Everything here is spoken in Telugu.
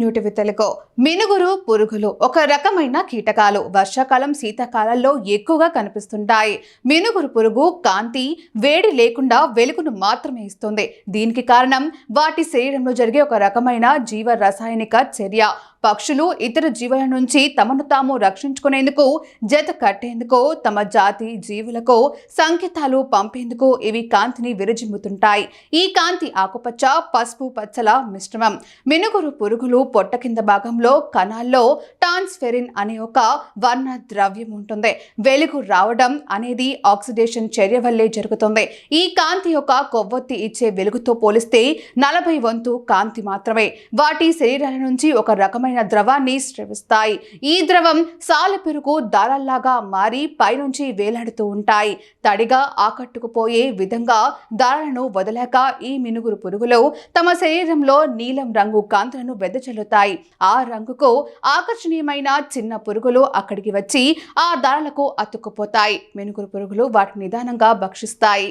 న్యూటివి తెలుగు మినుగురు పురుగులు ఒక రకమైన కీటకాలు. వర్షాకాలం శీతాకాలంలో ఎక్కువగా కనిపిస్తుంటాయి. మినుగురు పురుగు కాంతి వేడి లేకుండా వెలుగును మాత్రమే ఇస్తుంది. దీనికి కారణం వాటి శరీరంలో జరిగే ఒక రకమైన జీవ రసాయనిక చర్య. పక్షులు ఇతర జీవుల నుంచి తమను తాము రక్షించుకునేందుకు జత కట్టేందుకు తమ జాతి జీవులకు సంకేతాలు పంపేందుకు ఇవి కాంతిని విరజిమ్ముతుంటాయి. ఈ కాంతి ఆకుపచ్చ పసుపు పచ్చల మిశ్రమం. మినుగురు పురుగులు పొట్ట కింద భాగంలో కణాల్లో టాన్స్ఫెరిన్ అనే ఒక వర్ణ ద్రవ్యం ఉంటుంది. వెలుగు రావడం అనేది ఆక్సిడేషన్ చర్య వల్లే జరుగుతుంది. ఈ కాంతి యొక్క కొవ్వొత్తి ఇచ్చే వెలుగుతో పోలిస్తే నలభై వంతు కాంతి మాత్రమే. వాటి శరీరాల నుంచి ఒక రకమైన ద్రవాన్ని స్రవిస్తాయి. ఈ ద్రవం సాలెపెరుగు దారాల్లాగా మారి పైనుంచి వేలాడుతూ ఉంటాయి. తడిగా ఆకట్టుకుపోయే విధంగా దారాలను వదలాక ఈ మినుగురు పురుగులు తమ శరీరంలో నీలం రంగు కాంతులను వెదజల్లుతాయి. ఆ రంగుకు ఆకర్షణీయమైన చిన్న పురుగులు అక్కడికి వచ్చి ఆ దారాలకు అతుక్కుపోతాయి. మినుగురు పురుగులు వాటిని నిదానంగా భక్షిస్తాయి.